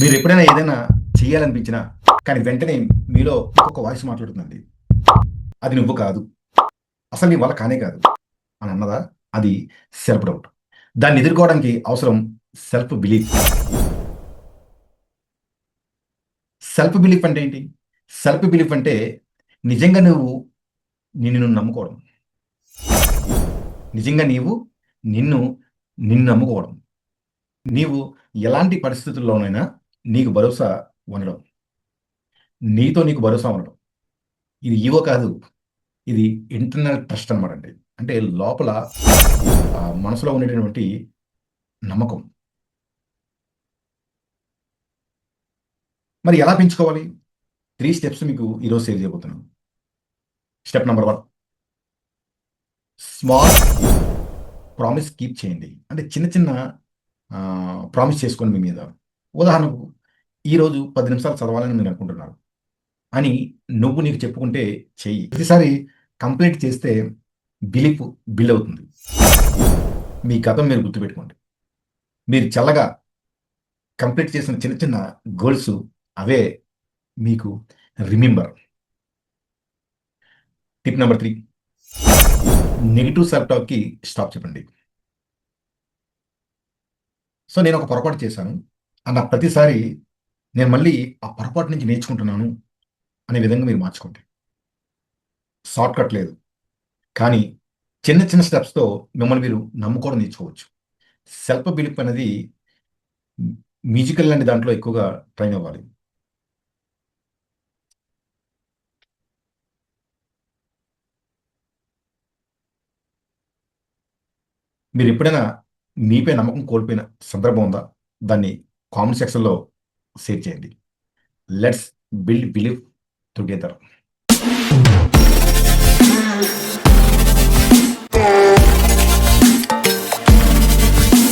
మీరు ఎప్పుడైనా ఏదైనా చేయాలనిపించినా కానీ వెంటనే మీలో ఒక్కొక్క వాయిస్ మాట్లాడుతుందండి. అది నువ్వు కాదు. అసలు నీ వల్ల కానే కాదు. అని అన్నదా? అది సెల్ఫ్ డౌట్ దాన్ని ఎదుర్కోవడానికి అవసరం సెల్ఫ్ బిలీఫ్ సెల్ఫ్ బిలీఫ్ అంటే ఏంటి? సెల్ఫ్ బిలీఫ్ అంటే నిజంగా నువ్వు నిన్ను నువ్వు నమ్ముకోవడం. నిజంగా నీవు నిన్ను నిన్ను నమ్ముకోవడం. నీవు ఎలాంటి పరిస్థితుల్లోనైనా నీకు భరోసా ఉండడం. నీతో నీకు భరోసా ఉండడం. ఇది ఈవో కాదు. ఇది ఇంటర్నల్ ట్రస్ట్ అనమాట అండి. అంటే లోపల మనసులో ఉండేటటువంటి నమ్మకం. మరి ఎలా పెంచుకోవాలి? త్రీ స్టెప్స్ మీకు ఈరోజు షేర్ చేయబోతున్నాను. Step number one. Small promise keep చేయండి. అంటే చిన్న చిన్న ప్రామిస్ చేసుకోండి మీ మీద. ఉదాహరణకు ఈరోజు పది నిమిషాలు చదవాలని మీరు అనుకుంటున్నారు. అని నువ్వు నీకు చెప్పుకుంటే చెయ్యి. ప్రతిసారి కంప్లీట్ చేస్తే బిలీఫ్ బిల్ అవుతుంది. మీ గతం మీరు గుర్తుపెట్టుకోండి. మీరు చల్లగా కంప్లీట్ చేసిన చిన్న చిన్న గోల్స్ అవే మీకు remember. Tip number three. Negative self టాక్కి stop చెప్పండి. సో నేను ఒక పొరపాటు చేశాను. అన్న ప్రతిసారి నేను మళ్ళీ ఆ పొరపాటు నుంచి నేర్చుకుంటున్నాను అనే విధంగా మీరు మార్చుకోండి. షార్ట్ కట్ లేదు. కానీ చిన్న చిన్న స్టెప్స్తో మిమ్మల్ని మీరు నమ్ముకోవడం నేర్చుకోవచ్చు. సెల్ఫ్ బిలీఫ్ అనేది మ్యూజికల్ లాంటి దాంట్లో ఎక్కువగా ట్రైన్ అవ్వాలి. మీరు ఎప్పుడైనా మీపై నమ్మకం కోల్పోయిన సందర్భం ఉందా? దాన్ని కామెంట్ సెక్షన్లో షేర్ చేయండి. Let's build believe together